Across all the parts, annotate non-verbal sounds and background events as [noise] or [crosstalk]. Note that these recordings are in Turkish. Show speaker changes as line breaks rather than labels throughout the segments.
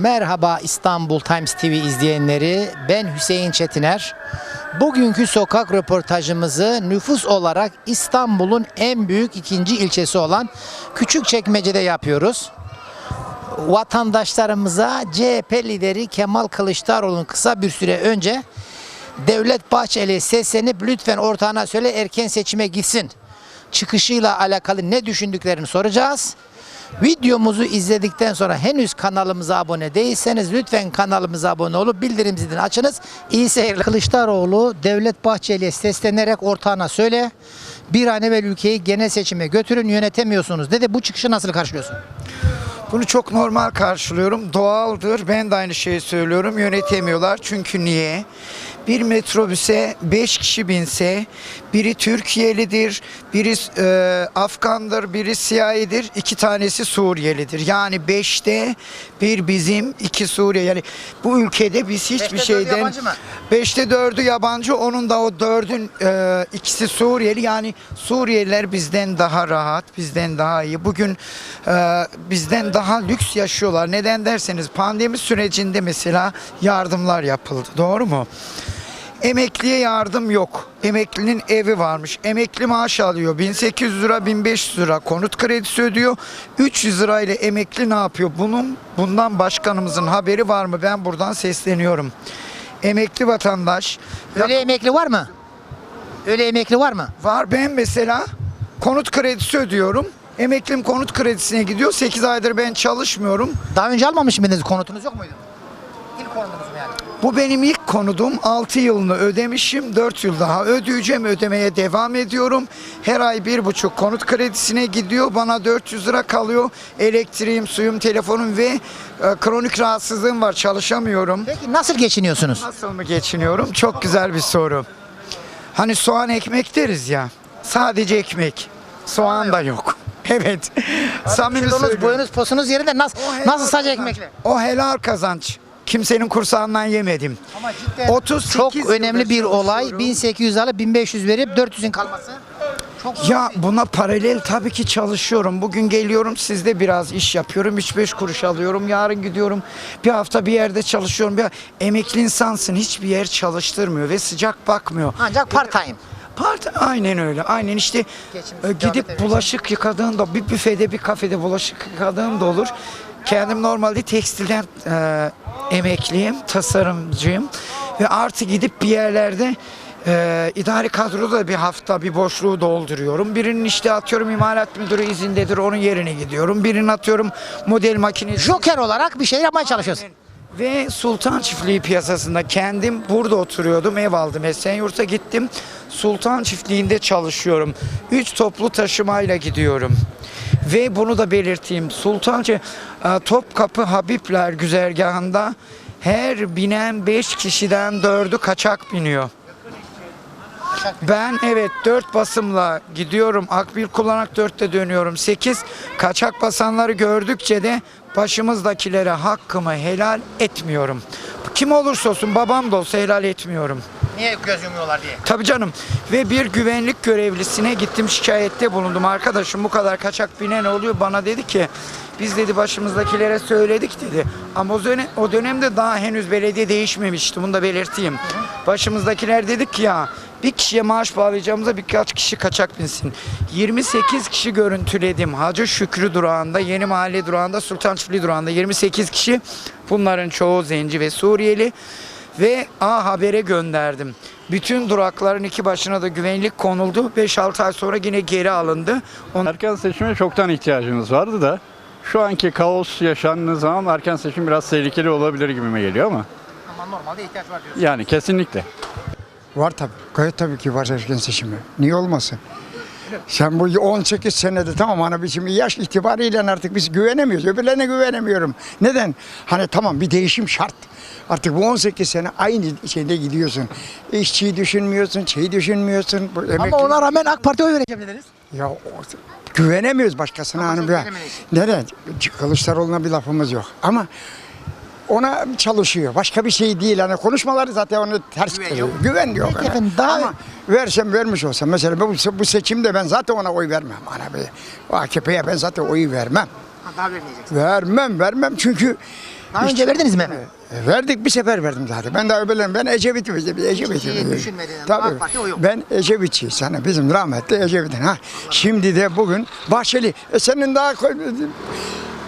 Merhaba İstanbul Times TV izleyenleri. Ben Hüseyin Çetiner. Bugünkü sokak röportajımızı nüfus olarak İstanbul'un en büyük ikinci ilçesi olan Küçükçekmece'de yapıyoruz. Vatandaşlarımıza CHP lideri Kemal Kılıçdaroğlu'nun kısa bir süre önce Devlet Bahçeli seslenip lütfen ortağına söyle erken seçime gitsin çıkışıyla alakalı ne düşündüklerini soracağız. Videomuzu izledikten sonra henüz kanalımıza abone değilseniz lütfen kanalımıza abone olup bildirim zilini açınız. İyi seyirler. Kılıçdaroğlu Devlet Bahçeli'ye seslenerek ortağına söyle bir an evvel ülkeyi genel seçime götürün yönetemiyorsunuz dedi. Bu çıkışı nasıl karşılıyorsun?
Bunu çok normal karşılıyorum. Doğaldır. Ben de aynı şeyi söylüyorum. Yönetemiyorlar. Çünkü niye? Bir metrobüse 5 kişi binse biri Türkiye'lidir, biri e, Afgandır, biri siyahidir, iki tanesi Suriyelidir. Yani 5'te bir bizim, iki Suriye. Yani bu ülkede biz hiçbir
Beşte
şeyden...
yabancı mı?
5'te 4'ü yabancı, onun da o 4'ün e, ikisi Suriyeli. Yani Suriyeliler bizden daha rahat, bizden daha iyi. Bugün e, bizden daha lüks yaşıyorlar. Neden derseniz pandemi sürecinde mesela yardımlar yapıldı. Doğru mu? Emekliye yardım yok. Emeklinin evi varmış. Emekli maaş alıyor. 1800 lira, 1500 lira konut kredisi ödüyor. 300 lira ile emekli ne yapıyor? Bunun bundan başkanımızın haberi var mı? Ben buradan sesleniyorum. Emekli vatandaş
Öyle emekli var mı? Öyle emekli var mı?
var. Ben mesela konut kredisi ödüyorum. Emeklim konut kredisine gidiyor. 8 aydır ben çalışmıyorum.
Daha önce almamış mıydınız? Konutunuz yok muydu? İlk yani?
Bu benim ilk konudum. 6 yılını ödemişim. 4 yıl daha ödeyeceğim. Ödemeye devam ediyorum. Her ay bir buçuk konut kredisine gidiyor. Bana 400 lira kalıyor. Elektriğim, suyum, telefonum ve e, kronik rahatsızlığım var. Çalışamıyorum.
Peki nasıl geçiniyorsunuz?
Nasıl mı geçiniyorum? Çok güzel bir soru. Hani soğan ekmek deriz ya. Sadece ekmek. Soğan da yok. [laughs] Evet. Samimi
Kilonuz,
söylüyorum.
boyunuz, posunuz yerinde nasıl,
O helal
nasıl sadece
kazanç.
ekmekle?
O helal kazanç. Kimsenin kursağından yemedim.
Ama cidden
38
çok önemli bir olay.
çalışıyorum.
1800 alıp 1500 verip 400'ün kalması. Çok
Ya buna paralel tabii ki çalışıyorum. Bugün geliyorum sizde biraz iş yapıyorum. 3-5 kuruş alıyorum. Yarın gidiyorum. Bir hafta bir yerde çalışıyorum. Bir emekli insansın. Hiçbir yer çalıştırmıyor ve sıcak bakmıyor.
ancak part time.
Part aynen öyle. Aynen işte
Geçim
e,
devam
gidip
edebilirsin.
bulaşık yıkadığın da bir büfede bir kafede bulaşık yıkadığım da olur. Kendim normalde tekstilden e, emekliyim, tasarımcıyım ve artı gidip bir yerlerde e, idari kadroda bir hafta bir boşluğu dolduruyorum. Birinin işte atıyorum imalat müdürü izindedir onun yerine gidiyorum. Birinin atıyorum model makinesi.
Joker olarak bir şey yapmaya çalışıyorsun.
Ve Sultan Çiftliği piyasasında kendim burada oturuyordum. Ev aldım. Esenyurt'a gittim. Sultan Çiftliği'nde çalışıyorum. Üç toplu taşımayla gidiyorum. Ve bunu da belirteyim. Sultan Çi- e, Topkapı Habibler güzergahında her binen 5 kişiden 4'ü kaçak biniyor. Ben evet 4 basımla gidiyorum. Akbil kullanak 4'te dönüyorum. 8 kaçak basanları gördükçe de başımızdakilere hakkımı helal etmiyorum. Kim olursa olsun babam da olsa helal etmiyorum.
Niye göz yumuyorlar diye.
Tabii canım. Ve bir güvenlik görevlisine gittim şikayette bulundum. Arkadaşım bu kadar kaçak binen oluyor. Bana dedi ki biz dedi başımızdakilere söyledik dedi. Ama o, dönem, o dönemde daha henüz belediye değişmemişti. Bunu da belirteyim. Başımızdakiler dedik ki ya bir kişiye maaş bağlayacağımıza birkaç kişi kaçak binsin. 28 kişi görüntüledim. Hacı Şükrü durağında, Yeni Mahalle durağında, Sultan Çiftliği durağında 28 kişi. Bunların çoğu zenci ve Suriyeli ve A Haber'e gönderdim. Bütün durakların iki başına da güvenlik konuldu. 5-6 ay sonra yine geri alındı. On-
Erken seçime çoktan ihtiyacımız vardı da şu anki kaos yaşandığı zaman erken seçim biraz tehlikeli olabilir gibime geliyor ama
Ama normalde ihtiyaç var diyorsun.
yani kesinlikle.
Var tabii. Gayet tabii ki var erken seçimi. Niye olmasın? Sen bu 18 senede tamam hani biz şimdi yaş itibariyle artık biz güvenemiyoruz. Öbürlerine güvenemiyorum. Neden? Hani tamam bir değişim şart. Artık bu 18 sene aynı şeyde gidiyorsun. İşçiyi düşünmüyorsun, şeyi düşünmüyorsun. Bu
Ama
emekli-
ona rağmen AK Parti'ye oy vereceğim dediniz.
Ya o- güvenemiyoruz başkasına hanım ya. Neden? Kılıçdaroğlu'na bir lafımız yok. Ama ona çalışıyor. Başka bir şey değil. Hani konuşmaları zaten onu ters
Güven yok.
Güven yok.
Peki efendim, daha-
Ama versem vermiş olsam mesela bu, bu seçimde ben zaten ona oy vermem. Bir, o AKP'ye ben zaten oy vermem.
Ha, daha vermeyeceksin.
Vermem vermem çünkü
Daha önce verdiniz mi?
E, Verdik bir sefer verdim zaten. Ben de öbürlerim ben Ecevit'i Ecevit'i. Ecevit'i.
düşünmedin.
Tabii.
AK Parti o yok.
Ben Ecevitçi sana bizim rahmetli Ecevit'in ha. Şimdi de bugün Bahçeli e senin daha koy-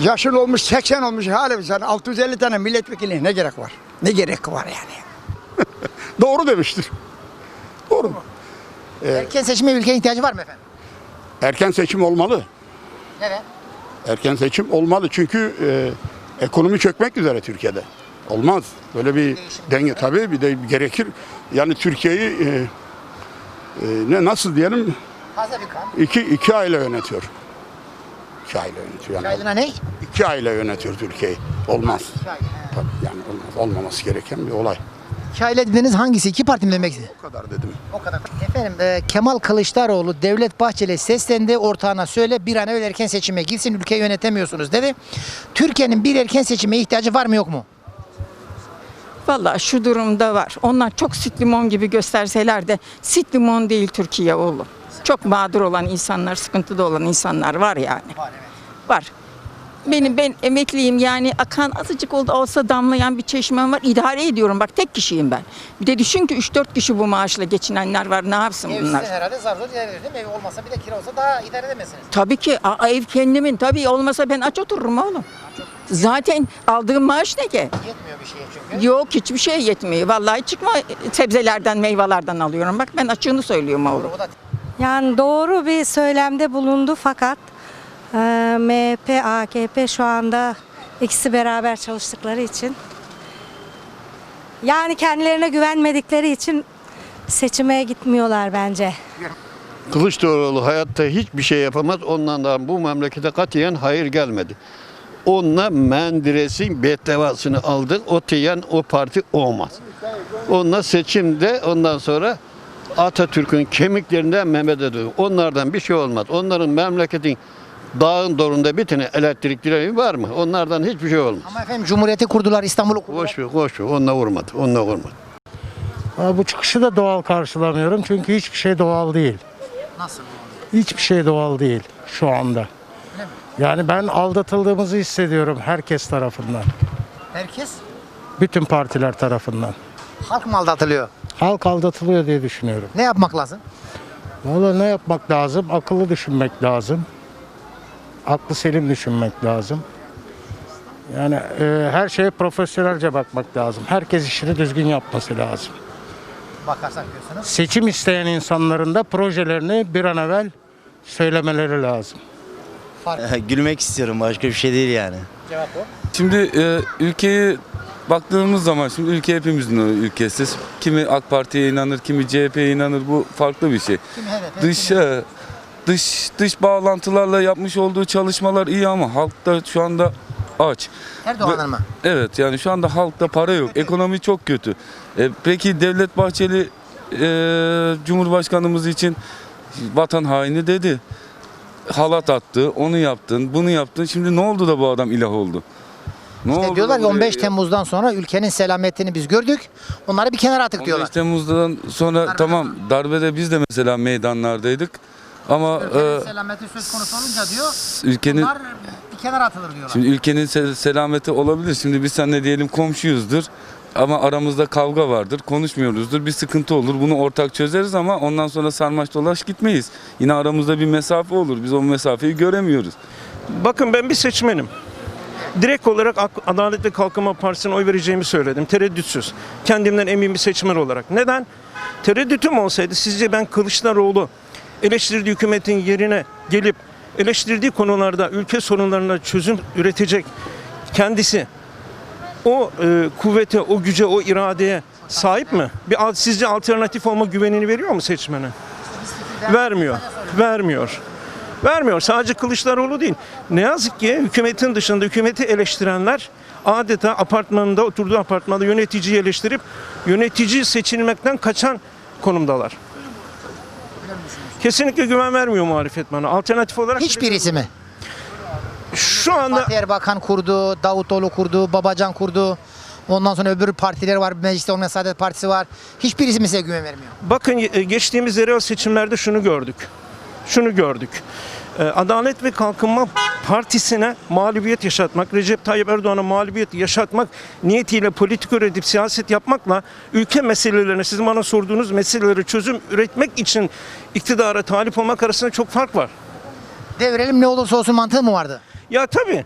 yaşın olmuş 80 olmuş hala sen 650 tane milletvekili ne gerek var? Ne gerek var yani? [laughs]
Doğru demiştir. Doğru.
Erken seçime ülkenin ihtiyacı var mı efendim?
Erken seçim olmalı.
Evet.
Erken seçim olmalı çünkü e, ekonomi çökmek üzere Türkiye'de. Olmaz. Böyle bir denge tabii bir de gerekir. Yani Türkiye'yi e, e, ne nasıl diyelim iki, iki aile yönetiyor. İki aile yönetiyor. Yani
Yaylına ne?
iki aile yönetiyor Türkiye'yi. Olmaz. Tabii yani olmaz. Olmaması gereken bir olay.
Hikaye dediniz hangisi? İki parti mi demek?
Bu kadar dedim.
O kadar. Efendim e, Kemal Kılıçdaroğlu Devlet Bahçeli seslendi ortağına söyle bir an evvel erken seçime gitsin ülkeyi yönetemiyorsunuz dedi. Türkiye'nin bir erken seçime ihtiyacı var mı yok mu?
Vallahi şu durumda var. Onlar çok süt limon gibi gösterseler de süt limon değil Türkiye oğlum. Çok mağdur olan insanlar, sıkıntıda olan insanlar var yani. Var. Benim ben emekliyim yani akan azıcık oldu olsa damlayan bir çeşmem var. İdare ediyorum bak tek kişiyim ben. Bir de düşün ki 3-4 kişi bu maaşla geçinenler var. Ne yapsın bunlar?
herhalde zar zor idare değil mi? Ev olmasa bir de kira olsa daha idare edemezsiniz.
Tabii ki a- ev kendimin. Tabii olmasa ben aç otururum oğlum. Zaten aldığım maaş ne ki?
Yetmiyor bir şeye çünkü.
Yok hiçbir şey yetmiyor. Vallahi çıkma sebzelerden, meyvelerden alıyorum. Bak ben açığını söylüyorum oğlum.
O da
Yani doğru bir söylemde bulundu fakat MHP, AKP şu anda ikisi beraber çalıştıkları için yani kendilerine güvenmedikleri için seçime gitmiyorlar bence.
Kılıçdaroğlu hayatta hiçbir şey yapamaz. Ondan da bu memlekete katiyen hayır gelmedi. Onunla Menderes'in beddevasını aldık. O tiyen o parti olmaz. Onunla seçimde ondan sonra Atatürk'ün kemiklerinden dönüyor. Onlardan bir şey olmaz. Onların memleketin dağın dorunda bir tane elektrikleri var mı? Onlardan hiçbir şey olmaz.
Ama efendim Cumhuriyeti kurdular, İstanbul'u kurdular.
Boş ver, boş ver. Onunla vurmadı. Onunla vurmadı.
Ama bu çıkışı da doğal karşılamıyorum çünkü hiçbir şey doğal değil.
Nasıl?
Hiçbir şey doğal değil şu anda. Yani ben aldatıldığımızı hissediyorum herkes tarafından.
Herkes
Bütün partiler tarafından.
halk mı aldatılıyor?
Halk aldatılıyor diye düşünüyorum.
Ne yapmak lazım?
Vallahi ne yapmak lazım? Akıllı düşünmek lazım. Aklı selim düşünmek lazım. Yani e, her şeye profesyonelce bakmak lazım. Herkes işini düzgün yapması lazım.
Bakarsak diyorsunuz.
Seçim isteyen insanların da projelerini bir an evvel söylemeleri lazım. [laughs]
Gülmek istiyorum başka bir şey değil yani.
Cevap o.
Şimdi e, ülkeyi baktığımız zaman şimdi ülke hepimizin ülkesi. Kimi AK Parti'ye inanır, kimi CHP'ye inanır. Bu farklı bir şey.
Kim HDP?
Dış e, dış dış bağlantılarla yapmış olduğu çalışmalar iyi ama halk da şu anda aç.
Erdoğan'ın mı?
Evet yani şu anda halkta para yok. Ekonomi çok kötü. E, peki Devlet Bahçeli e, Cumhurbaşkanımız için vatan haini dedi. Halat attı, onu yaptın, bunu yaptın. Şimdi ne oldu da bu adam ilah oldu? Ne
İşte
oldu
diyorlar ki 15
buraya-
Temmuz'dan sonra ülkenin selametini biz gördük. Onları bir kenara attık
15
diyorlar.
Temmuz'dan sonra
Darbede
tamam darbede biz de mesela meydanlardaydık. Ama e,
selameti söz konusu olunca diyor
ülkenin
bir kenara atılır diyorlar.
Şimdi ülkenin se- selameti olabilir. Şimdi biz seninle diyelim komşuyuzdur. Ama aramızda kavga vardır, konuşmuyoruzdur, bir sıkıntı olur. Bunu ortak çözeriz ama ondan sonra sarmaş dolaş gitmeyiz. Yine aramızda bir mesafe olur. Biz o mesafeyi göremiyoruz.
Bakın ben bir seçmenim. Direkt olarak Ak- Adalet ve Kalkınma Partisi'ne oy vereceğimi söyledim. Tereddütsüz. Kendimden emin bir seçmen olarak. Neden? Tereddütüm olsaydı sizce ben Kılıçdaroğlu eleştirdiği hükümetin yerine gelip eleştirdiği konularda ülke sorunlarına çözüm üretecek kendisi o e, kuvvete, o güce, o iradeye sahip mi? Bir sizce alternatif olma güvenini veriyor mu seçmene? Vermiyor. Vermiyor. Vermiyor. Sadece Kılıçdaroğlu değil. Ne yazık ki hükümetin dışında hükümeti eleştirenler adeta apartmanında oturduğu apartmanda yöneticiyi eleştirip yönetici seçilmekten kaçan konumdalar. Kesinlikle güven vermiyor muhalefet bana. Alternatif olarak
Hiçbirisi mi?
şu anda
Fatih Erbakan kurdu, Davutoğlu kurdu, Babacan kurdu. Ondan sonra öbür partiler var. Mecliste olmayan Saadet Partisi var. Hiçbirisi mi size güven vermiyor?
Bakın e, geçtiğimiz yerel seçimlerde şunu gördük. Şunu gördük. e, Adalet ve Kalkınma Partisi'ne mağlubiyet yaşatmak, Recep Tayyip Erdoğan'a mağlubiyet yaşatmak niyetiyle politik üretip siyaset yapmakla ülke meselelerine, sizin bana sorduğunuz meselelere çözüm üretmek için iktidara talip olmak arasında çok fark var.
Devirelim ne olursa olsun mantığı mı vardı?
Ya tabii.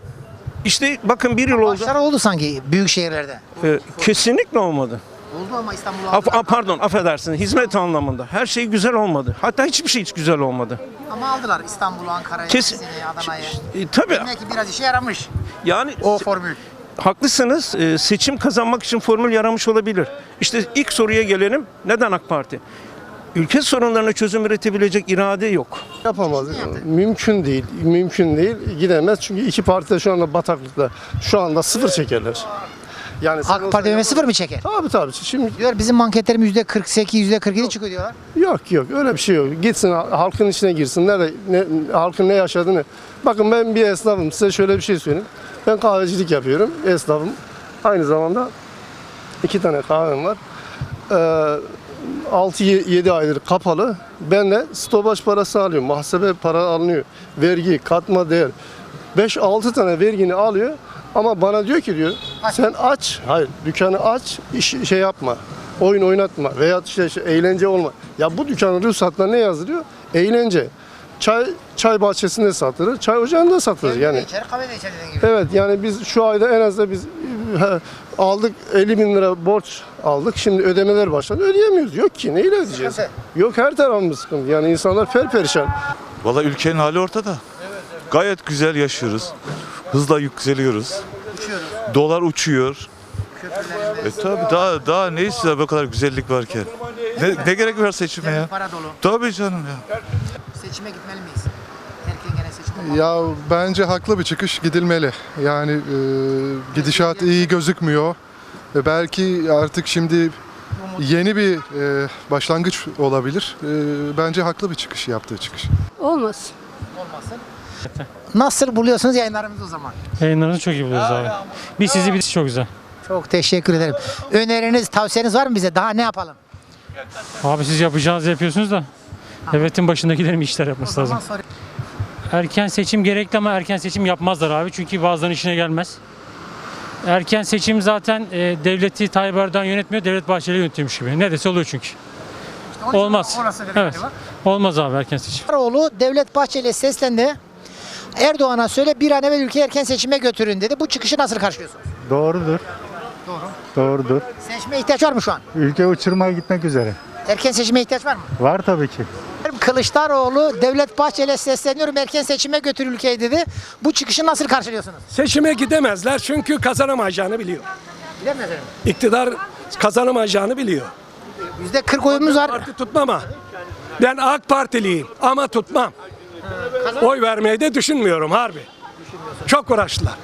İşte bakın bir yıl oldu.
Başları oldu sanki büyük şehirlerde.
Ee, kesinlikle olmadı.
Oldu ama İstanbul'u
Af- pardon affedersiniz hizmet anlamında. Her şey güzel olmadı. Hatta hiçbir şey hiç güzel olmadı.
Ama aldılar İstanbul'u, Ankara'yı,
Kesin-
Adana'yı.
E, tabii
Demek ki biraz işe yaramış
yani
o formül.
haklısınız. Ee, seçim kazanmak için formül yaramış olabilir. İşte ilk soruya gelelim. Neden AK Parti? Ülke sorunlarına çözüm üretebilecek irade yok.
Yapamaz. Mümkün değil. Mümkün değil. Gidemez. Çünkü iki parti de şu anda bataklıkta. Şu anda sıfır çekerler. Yani
AK Parti
yapamaz.
sıfır mı çeker?
Tabii tabii. Şimdi
Diyor bizim anketlerimiz yüzde 48, yüzde 47 çıkıyor diyorlar.
yok yok öyle bir şey yok. Gitsin halkın içine girsin. Nerede ne, halkın ne yaşadığını. Bakın ben bir esnafım. Size şöyle bir şey söyleyeyim. Ben kahvecilik yapıyorum. Esnafım. Aynı zamanda iki tane kahvem var. Ee, 6-7 aydır kapalı. Ben de stopaj parası alıyorum. Muhasebe para alınıyor. Vergi, katma değer. 5-6 tane vergini alıyor. Ama bana diyor ki diyor sen aç. Hayır dükkanı aç iş, şey yapma. Oyun oynatma veya işte, şey, eğlence olma. Ya bu dükkanın ruhsatına ne yazılıyor? Eğlence. Çay çay bahçesinde satılır, çay ocağında satılır yani.
İçer kahve de içer dediğin gibi.
Evet yani biz şu ayda en azından biz e, aldık 50 bin lira borç aldık. Şimdi ödemeler başladı. Ödeyemiyoruz. Yok ki neyle ödeyeceğiz?
Sıkıntı.
Yok her tarafımız sıkıntı. Yani insanlar perperişan.
Valla ülkenin hali ortada. Gayet güzel yaşıyoruz. Hızla yükseliyoruz. Dolar uçuyor. E tabi daha daha ne istiyor bu kadar güzellik varken? Ne, ne gerek var seçime ya?
Para dolu.
Tabii canım ya.
Seçime gitmeli miyiz? Erken gene seçim olmalı.
Ya bence haklı bir çıkış gidilmeli. Yani e, gidişat iyi gözükmüyor. E, belki artık şimdi yeni bir e, başlangıç olabilir. E, bence haklı bir çıkış yaptığı çıkış.
Olmaz.
Olmasın. Nasıl buluyorsunuz yayınlarımızı o zaman?
Yayınlarınızı çok iyi buluyoruz abi. Biz sizi biz çok güzel.
Çok teşekkür ederim. Öneriniz, tavsiyeniz var mı bize? Daha ne yapalım?
Abi siz yapacağınızı yapıyorsunuz da devletin başındakilerin bir işler yapması lazım.
Sonra-
Erken seçim gerekli ama erken seçim yapmazlar abi. Çünkü bazılarının işine gelmez. Erken seçim zaten e, devleti Tayyip Erdoğan yönetmiyor, Devlet Bahçeli yönetiyormuş gibi. Ne dese oluyor çünkü. Olmaz.
orası
Evet. Olmaz abi erken seçim.
Kılıçdaroğlu Devlet Bahçeli'ye seslendi. Erdoğan'a söyle bir an evvel ülkeyi erken seçime götürün dedi. Bu çıkışı nasıl karşılıyorsunuz?
Doğrudur.
Doğru.
Doğrudur.
Seçime ihtiyaç var mı şu an?
Ülke uçurmaya gitmek üzere.
Erken seçime ihtiyaç var mı?
Var tabii ki.
Kılıçdaroğlu Devlet Bahçeli'ye sesleniyorum erken seçime götür ülkeyi dedi. Bu çıkışı nasıl karşılıyorsunuz?
Seçime gidemezler çünkü kazanamayacağını biliyor.
Bilemez efendim.
İktidar kazanamayacağını biliyor.
Yüzde 40 oyumuz var.
Parti tutmama. Ben AK Partiliyim ama tutmam. Oy vermeyi de düşünmüyorum harbi. Çok uğraştılar.